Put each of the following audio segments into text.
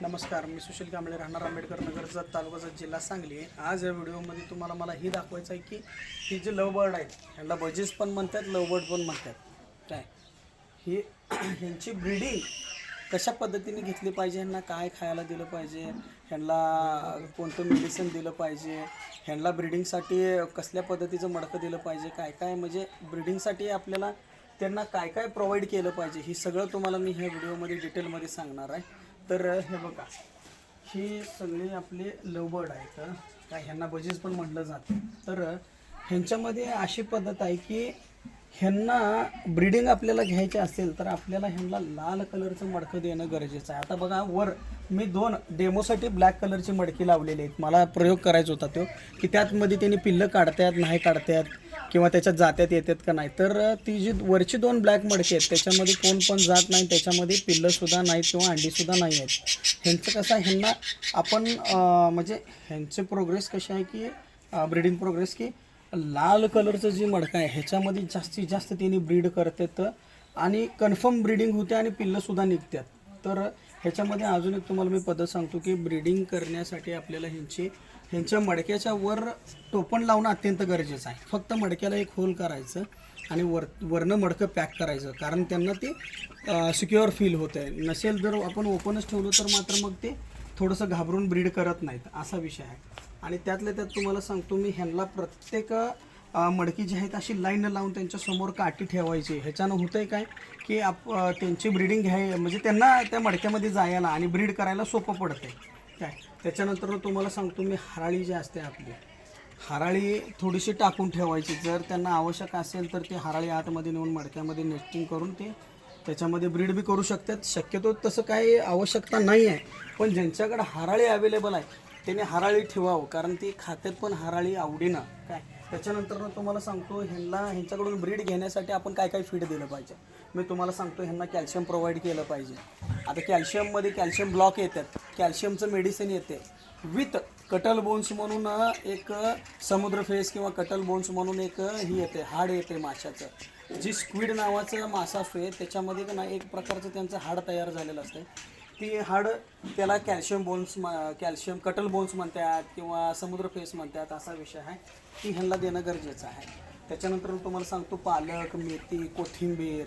नमस्कार मी सुशील कांबळे राहणार आंबेडकर नगर जत तालुका जत जिल्हा सांगली. आज या व्हिडिओमध्ये तुम्हाला मला ही दाखवायचं आहे की ही जे लव बर्ड आहेत ह्यांना बजेस पण म्हणतात लव बर्ड पण म्हणतात. काय? ही ह्यांची ब्रीडिंग कशा पद्धतीने घेतली पाहिजे ह्यांना काय खायला दिलं पाहिजे ह्यांना कोणतं मेडिसिन दिलं पाहिजे ह्यांना ब्रिडिंगसाठी कसल्या पद्धतीचं मडकं दिलं पाहिजे काय काय म्हणजे ब्रिडिंगसाठी आपल्याला त्यांना काय काय प्रोव्हाइड केलं पाहिजे हे सगळं तुम्हाला मी ह्या व्हिडिओमध्ये डिटेलमध्ये सांगणार आहे. तर हे बघा. ही सगळी आपले लवबर्ड आहेत. का ह्यांना बजेस पण म्हटलं जातं. तर ह्यांच्यामध्ये अशी पद्धत आहे की ह्यांना ब्रीडिंग आपल्याला घ्यायचे असेल तर आपल्याला ह्यांना लाल कलरचं मडकं देणं गरजेचं आहे. आता बघा वर मी दोन डेमोसाठी ब्लॅक कलरची मडकी लावलेली आहेत. मला प्रयोग करायचा होता तो की त्यातमध्ये त्यांनी पिल्लं काढतायत नाही काढतायत किंवा त्याच्यात जात्यात येतात का नाही. तर ती जी वरची दोन ब्लॅक मडकी आहेत त्याच्यामध्ये कोण पण जात नाही त्याच्यामध्ये पिल्लंसुद्धा नाहीत किंवा अंडीसुद्धा नाही आहेत. ह्यांचं कसं आहे ह्यांना आपण म्हणजे ह्यांचे प्रोग्रेस कसे आहे की ब्रीडिंग प्रोग्रेस की लाल कलरचं जे मडकं आहे ह्याच्यामध्ये जास्तीत जास्त त्यांनी ब्रीड करतात. आणि कन्फर्म ब्रीडिंग होते आणि पिल्लंसुद्धा निघतात. तर ह्याच्यामध्ये अजून एक तुम्हाला मी पद्धत सांगतो की ब्रीडिंग करण्यासाठी आपल्याला ह्यांची ह्यांच्या मडक्याच्या वर टोपण लावणं अत्यंत गरजेचं आहे. फक्त मडक्याला एक होल करायचं आणि वर वरनं मडकं पॅक करायचं. कारण त्यांना ते सिक्युअर फील होत आहे नसेल जर आपण ओपनच ठेवलं तर मात्र मग ते थोडंसं घाबरून ब्रीड करत नाहीत. असा विषय आहे. आणि त्यातल्या त्यात तुम्हाला सांगतो मी ह्यांना प्रत्येक मडकी जी आहेत अशी लाईन लावून त्यांच्यासमोर काठी ठेवायची. ह्याच्यानं होतं आहे काय की आप त्यांची ब्रीडिंग घ्याय म्हणजे त्यांना त्या मडक्यामध्ये जायला आणि ब्रीड करायला सोपं पडतं आहे काय? त्याच्यानंतर तुम्हाला सांगतो मी हराळी जी असते आपली हराळी थोडीशी टाकून ठेवायची. जर त्यांना आवश्यक असेल तर ते हराळी आतमध्ये नेऊन मडक्यामध्ये नेस्टिंग करून ते त्याच्यामध्ये ब्रीड बी करू शकतात. शक्यतो तसं काही आवश्यकता नाही आहे पण ज्यांच्याकडे हराळी अवेलेबल आहे त्याने हराळी ठेवावं कारण ती खात्यात पण हराळी आवडीनं. काय? त्याच्यानंतर तुम्हाला सांगतो ह्यांना ह्यांच्याकडून ब्रीड घेण्यासाठी आपण काय काय फीड दिलं पाहिजे? मी तुम्हाला सांगतो ह्यांना कॅल्शियम प्रोव्हाइड केलं पाहिजे. आता कॅल्शियममध्ये कॅल्शियम ब्लॉक येतात. कॅल्शियमचं मेडिसिन येते. विथ कटल बोन्स म्हणून एक समुद्र फेस किंवा कटल बोन्स म्हणून एक ही येते. हाड येते माशाचं. जी स्क्विड नावाचं मासा फे त्याच्यामध्ये ना एक प्रकारचं त्यांचं हाड तयार झालेलं असतं ती हाड त्याला calcium bones calcium cuttle bones म्हणतात किंवा समुद्र फेस म्हणतात असा विषय आहे. ती ह्यांना देणं गरजेचं आहे. त्याच्यानंतर तुम्हाला सांगतो पालक मेथी कोथिंबीर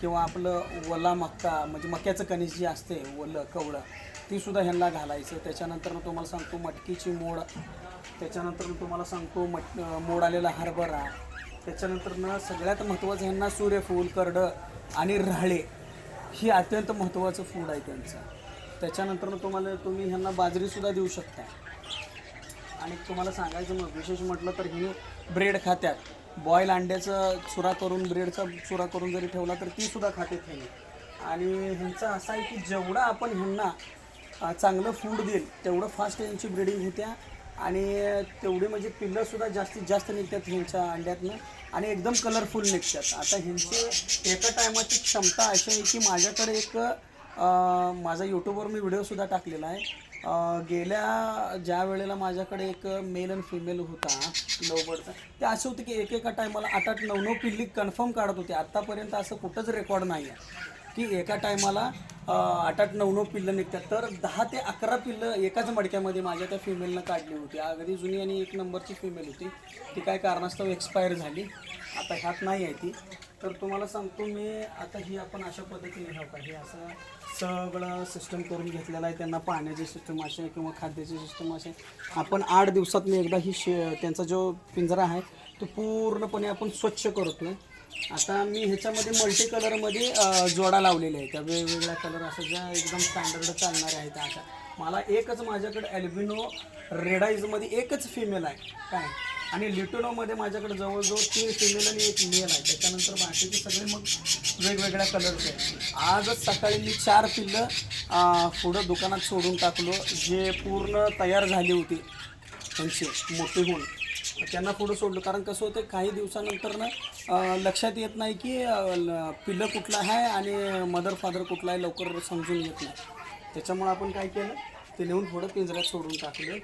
किंवा आपलं वला मक्का म्हणजे मक्याचं कणीस जी असते वलं कवळं ती सुद्धा ह्यांना घालायचं. त्याच्यानंतर तुम्हाला सांगतो मटकीची मोड. त्याच्यानंतर तुम्हाला सांगतो मट मोड आलेला हरभरा. त्याच्यानंतरनं सगळ्यात महत्त्वाचं ह्यांना सूर्यफूल करडं आणि राळे. ही अत्यंत महत्त्वाचं फूड आहे त्यांचं. त्याच्यानंतर तुम्हाला तुम्ही ह्यांना बाजरीसुद्धा देऊ शकता. आणि तुम्हाला सांगायचं मग विशेष म्हटलं तर हे ब्रेड खात्यात. बॉईल अंड्याचं चुरा करून ब्रेडचा चुरा करून जरी ठेवला तर ती सुद्धा खाते ह्याने आणि ह्यांचं असं आहे की जेवढं आपण ह्यांना चांगलं फूड देईल तेवढं फास्ट यांची ब्रीडिंग होत्या. आणि तेवढी म्हणजे पिल्लंसुद्धा जास्तीत जास्त निघतात ह्यांच्या अंड्यातनं आणि एकदम कलरफुल निघतात. आता ह्यांची एका टायमाची क्षमता अशी आहे की माझ्याकडे एक माझा यूट्यूबवर मी व्हिडिओसुद्धा टाकलेला आहे. गेल्या ज्या वेळेला माझ्याकडे एक मेल आणि फिमेल होता लवबर्डचा ते असं होतं की एक एका टायमाला आठ आठ नऊ नऊ पिल्ली कन्फर्म काढत होते. आत्तापर्यंत असं कुठंच रेकॉर्ड नाही आहे की एका टायमाला आठ आठ नऊ नऊ पिल्लं निघतात. तर दहा ते अकरा पिल्लं एकाच मडक्यामध्ये माझ्या त्या फिमेलनं काढली होती. अगदी जुनी आणि एक नंबरची फिमेल होती. ती काय कारणास्तव एक्सपायर झाली. आता ह्यात नाही आहे ती. तर तुम्हाला सांगतो मी आता ही आपण अशा पद्धतीने हो का? हे असं सगळं सिस्टम करून घेतलेलं आहे. त्यांना पाण्याची सिस्टम असे किंवा खाद्याची सिस्टम असे आपण आठ दिवसात मी एकदा ही शे त्यांचा जो पिंजरा आहे तो पूर्णपणे आपण स्वच्छ करतो आता मी ह्याच्यामध्ये मल्टी कलरमध्ये जोडा लावलेले आहेत. त्या वेगवेगळ्या कलर असं ज्या एकदम स्टँडर्ड चालणाऱ्या आहेत अशा. मला एकच माझ्याकडे ॲल्बिनो रेडाईजमध्ये एकच फिमेल आहे. काय? आणि लिटोनोमध्ये माझ्याकडे जवळजवळ तीन फिमेल आणि एक मेल आहे. त्याच्यानंतर बाकीचे सगळे मग वेगवेगळ्या कलरचे आहेत. आजच सकाळी मी चार पिल्लं पुढं दुकानात सोडून टाकलो जे पूर्ण तयार झाली होती. त्यांची मोठी होऊन. त्यांना पुढं सोडलं. कारण कसं होतं काही दिवसानंतर ना लक्षात येत नाही की ल- पिल्लं कुठलं आहे आणि मदर फादर कुठला आहे लवकर समजून येत नाही. त्याच्यामुळं आपण काय केलं ते नेऊन थोडं पिंजऱ्यात सोडून टाकले.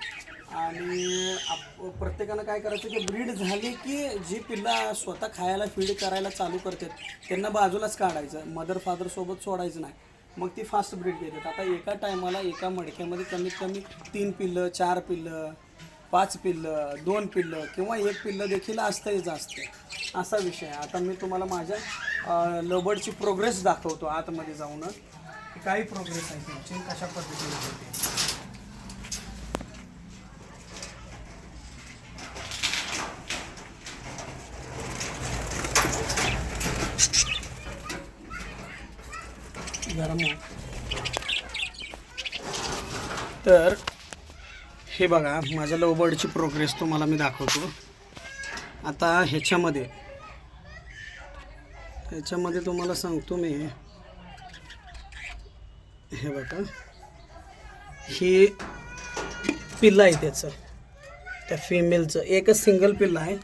आणि आप प्रत्येकानं काय करायचं की ब्रीड झाली की जी पिल्लं स्वतः खायला फीड करायला चालू करतात त्यांना बाजूलाच काढायचं. मदर फादरसोबत सोडायचं नाही. मग ती फास्ट ब्रीड देतात आता एका टायमाला एका मडक्यामध्ये कमीत कमी तीन पिल्लं चार पिल्लं पाच पिल्लं दोन पिल्लं किंवा एक पिल्लं देखील असतंच असते असा विषय आहे. आता मी तुम्हाला माझ्या अं, लवबर्डची प्रोग्रेस दाखवतो आतमध्ये जाऊन. की काय प्रोग्रेस आहे त्यांची कशा पद्धतीने होते. तर हे बघा माझ्या लवबर्डची प्रोग्रेस तुम्हाला मी दाखवतो. आता ह्याच्यामध्ये ह्याच्यामध्ये तुम्हाला सांगतो मी. हे बघा. ही पिल्लं आहे त्याचं. त्या फिमेलचं एकच सिंगल पिल्लं आहे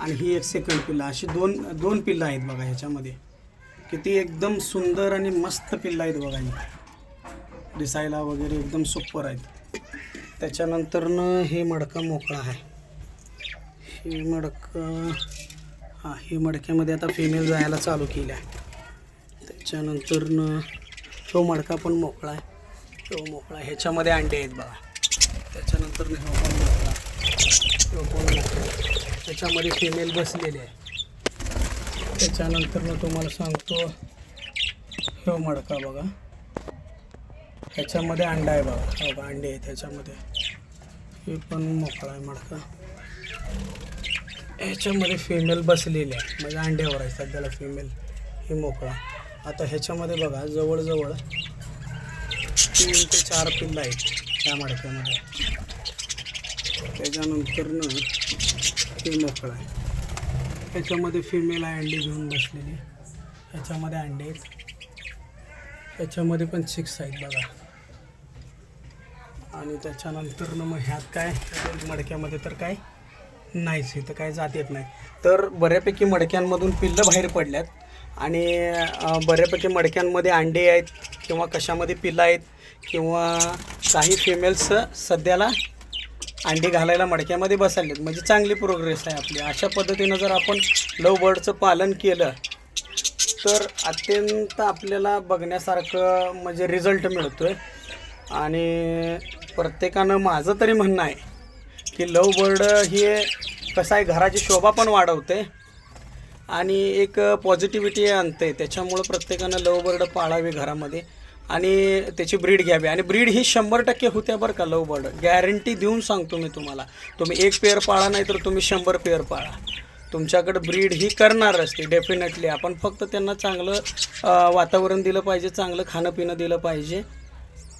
आणि ही एक सेकंड पिल्लं. अशी दोन दोन पिल्लं आहेत बघा ह्याच्यामध्ये. किती एकदम सुंदर आणि मस्त पिल्लं आहेत बघा दिसायला वगैरे एकदम सुपर आहेत. त्याच्यानंतरनं हे मडकं मोकळा आहे. हे मडकं हां ही मडक्यामध्ये आता फिमेल जायला चालू केली आहे त्याच्यानंतरनं तो मडका पण मोकळा आहे. तो मोकळा ह्याच्यामध्ये अंडे आहेत बघा. त्याच्यानंतर हो पण मोकळा तो पण मोकळा त्याच्यामध्ये फिमेल बसलेली आहे त्याच्यानंतरनं तुम्हाला सांगतो हो मडका बघा. त्याच्यामध्ये अंडा आहे बघा. हो बघा अंडे आहेत त्याच्यामध्ये. हे पण मोकळा आहे मडका. ह्याच्यामध्ये फिमेल बसलेली आहे म्हणजे अंड्यावर आहे सध्याला फिमेल हे मोकळा. आता ह्याच्यामध्ये बघा जवळजवळ तीन ते चार पिल्लं आहेत त्या मडक्यामध्ये. त्याच्यानंतरनं हे मोकळं आहे. ह्याच्यामध्ये फिमेल आहे अंडी घेऊन बसलेली. ह्याच्यामध्ये अंडे आहेत. ह्याच्यामध्ये पण सिक्स आहेत बघा. आणि त्याच्यानंतरनं मग ह्यात काय? मडक्यामध्ये तर काय नाहीच इथं काय जात येत नाही. तर बऱ्यापैकी मडक्यांमधून पिल्लं बाहेर पडल्यात. आणि बऱ्यापैकी मडक्यांमध्ये अंडे आहेत किंवा कशामध्ये पिल्लं आहेत किंवा काही फिमेल्स सध्याला अंडी घालायला मडक्यामध्ये बसवलेत म्हणजे चांगली प्रोग्रेस आहे आपली. अशा पद्धतीनं जर आपण लव बर्डचं पालन केलं तर अत्यंत आपल्याला बघण्यासारखं म्हणजे रिझल्ट मिळतो आहे आणि प्रत्येकानं माझं तरी म्हणणं आहे की लव बर्ड हे कसं आहे घराची शोभा पण वाढवते आणि एक पॉझिटिव्हिटी आणते. त्याच्यामुळं प्रत्येकानं लव बर्ड पाळावे घरामध्ये आणि त्याची ब्रीड घ्यावी. आणि ब्रीड ही शंभर टक्के होत्या बरं का लव बर्ड. गॅरंटी देऊन सांगतो मी तुम्हाला. तुम्ही एक पेअर पाळा नाही तर तुम्ही शंभर पेअर पाळा. तुमच्याकडं ब्रीड ही करणार असते डेफिनेटली. आपण फक्त त्यांना चांगलं वातावरण दिलं पाहिजे चांगलं खाणं पिणं दिलं पाहिजे.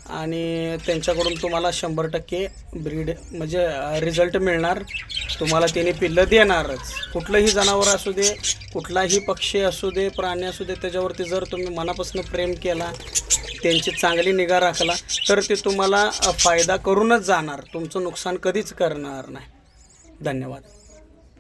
आणि त्यांच्याकडून तुम्हाला शंभर टक्के ब्रीड म्हणजे रिझल्ट मिळणार. तुम्हाला त्याने पिल्लं देणारच. कुठलंही जनावर असू दे कुठलाही पक्षी असू दे प्राणी असू दे त्याच्यावरती जर तुम्ही मनापासून प्रेम केला त्यांची चांगली निगा राखला तर ते तुम्हाला फायदा करूनच जाणार. तुमचं नुकसान कधीच करणार नाही. धन्यवाद.